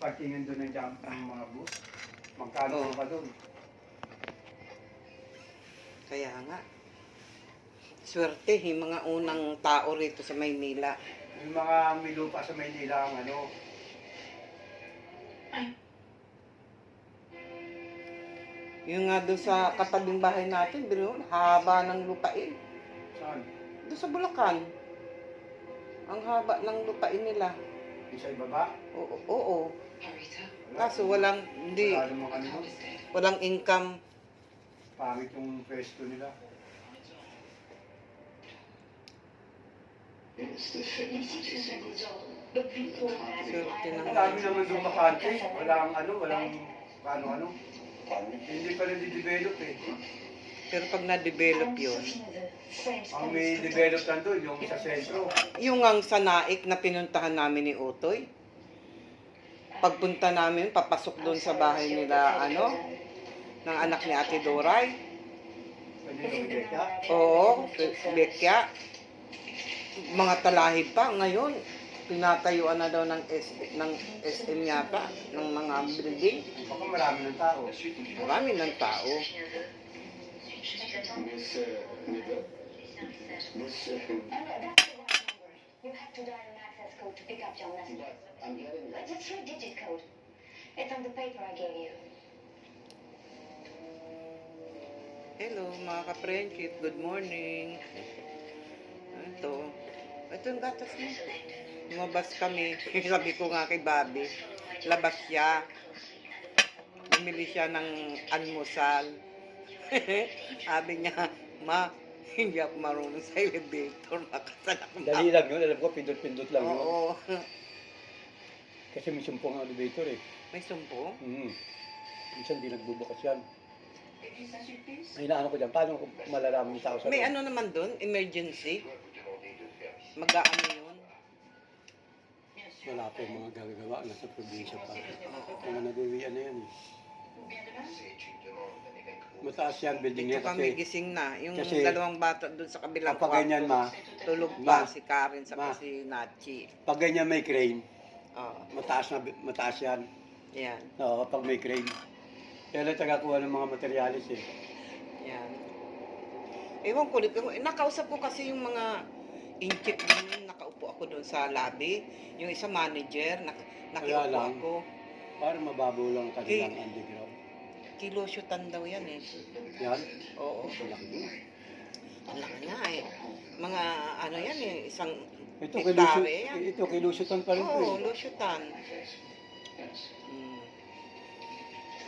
pagtingin doon ng jump ng mga bus. Magkano Oo. pa doon? Kaya nga. Swerte, yung mga unang tao rito sa Maynila. Yung mga may lupa sa Maynila ang ano, Yung nga doon sa katabing bahay natin, biro, haba ng lupain. saan? Doon sa Bulacan. Ang haba ng lupain nila. Yung sa ibaba? Oo, oo. Kaso walang, hindi, Wala namang ano, walang income. pangit yung pwesto nila. Swerte ng Ang dami naman doon bakante. Walang ano, walang ano-ano. Hindi pa rin di-develop eh. Pero pag na-develop yun, Ang may develop lang doon, yung sa sentro. yung ang sa naik na pinuntahan namin ni Utoy, pagpunta namin, papasok doon sa bahay nila, ano, ng anak ni Ate Doray. Oo, Bekya. Mga talahib pa. Ngayon, pinatayuan na daw ng, S, ng SM yata, ng mga building. Baka marami ng tao. Marami ng tao. You have to dial an access code to pick up your message. It's a three-digit code. It's on the paper I gave you. Hello, mga ka-friendship. Good morning. Ito. Ito yung gatas mo. Lumabas kami. Sabi ko nga kay Bobby, labas siya. Bumili siya ng almusal. Sabi niya, Ma, hindi ako marunong sa elevator. Makasal ako. Dali lang yun, alam ko, pindot-pindot lang yun. Oo. Kasi may sumpong ang elevator eh. May sumpo? Mm. Minsan di nagbubukas yan. Ay, inaano ko dyan, paano kung malalaman yung tao sa May loob? ano naman doon? Emergency? Mag-aano yun? Wala pa yung mga gagagawa, nasa probinsya pa. Mga nag-uwian na yan eh. Mataas yan, building Dito niya kami kasi gising na. Yung kasi- dalawang bata doon sa kabilang kapag ganyan ma, Tulog Ma. pa si Karen sa Ma. si Nachi. pag ganyan may crane, Oo. mataas na mataas yan. yan. Oo, pag may crane. Kaya lang tagakuha ng mga materialis eh. Yan. Ewan ko, ewan- nakausap ko kasi yung mga incheck din, nakaupo ako doon sa lobby. Yung isa manager, nak nakiupo lang. ako. Parang mababaw lang ang kanilang Okay. underground. Kilosyutan daw yan eh. Yan, Oo. Ang laki nga eh. Mga ano yan eh, isang Ito, hektare yan. ito kilusyutan pa rin to Oo, eh. losyutan. Mm.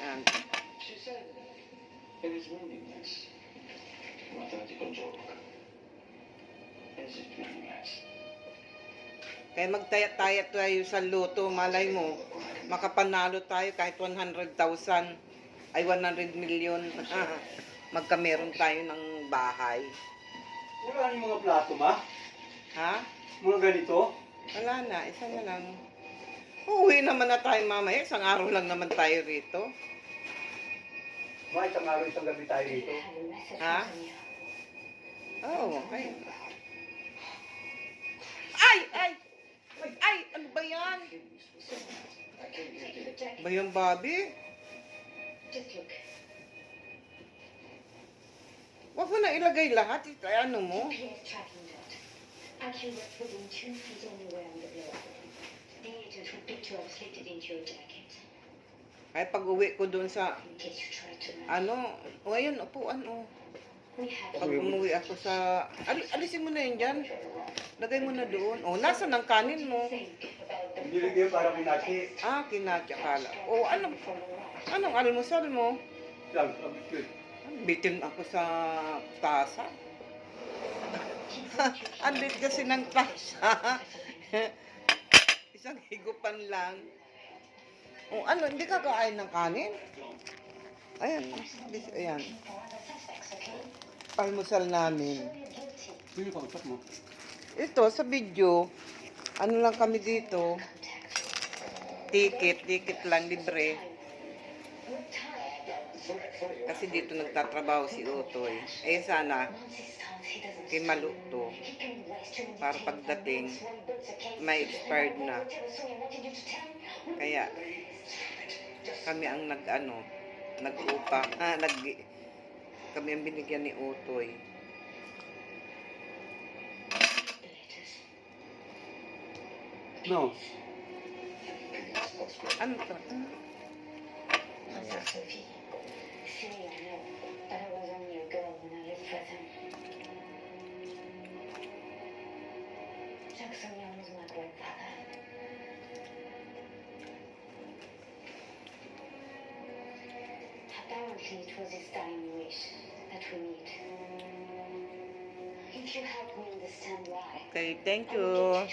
Yan. She said it is meaningless. Mathematical joke. Is it meaningless? Kaya magtayat-tayat tayo sa loto, malay mo, makapanalo tayo kahit 100,000, ay 100 million. Magkameron tayo ng bahay. Wala yung mga plato ma? Ha? Mga ganito? Wala na, isa na lang. Uuwi naman na tayo mamaya, isang araw lang naman tayo rito. Ma, isang araw, isang gabi tayo dito. I have a message Huh? from you. Oh, ay. Ay, ay! Ay, ano ba yan? Ba yan, Bobby? Just look. Huwag mo na ilagay lahat. Ito, ano mo? GPS tracking dot. Accurate within two feet anywhere on the globe. The agent you up into your jacket. Ay, pag uwi ko doon sa, In case you try to ano, o ayun, upuan, o. We have Pag umuwi ako sa, al alisin mo na yun dyan. Lagay mo na doon. O, nasa ng kanin mo? think about the Niligay para kung nasi. Ah, kinatsakala. O, ano, anong almusal mo? Lang, ang biskuit. Bitin ako sa tasa. Ang lit kasi ng tasa. Isang higupan lang. O ano, hindi ka kain ng kanin? Ayan, bis, ayan. suspects, okay? Almusal namin. Sino kausap mo? Ito, sa video, ano lang kami dito, ticket, ticket lang, libre. Kasi dito nagtatrabaho si Utoy. Eh sana, kay Maluto, para pagdating, may expired na. Kaya, kami ang nag-ano, nag-upa, ah, nag, kami ang binigyan ni Utoy. No. Ano to? Princess Sophie. Silly, I know, but I was only a girl when I lived with him. Jackson Young was my grandfather. Apparently, it was his dying wish that we meet. If you help me understand why, Okay, thank you.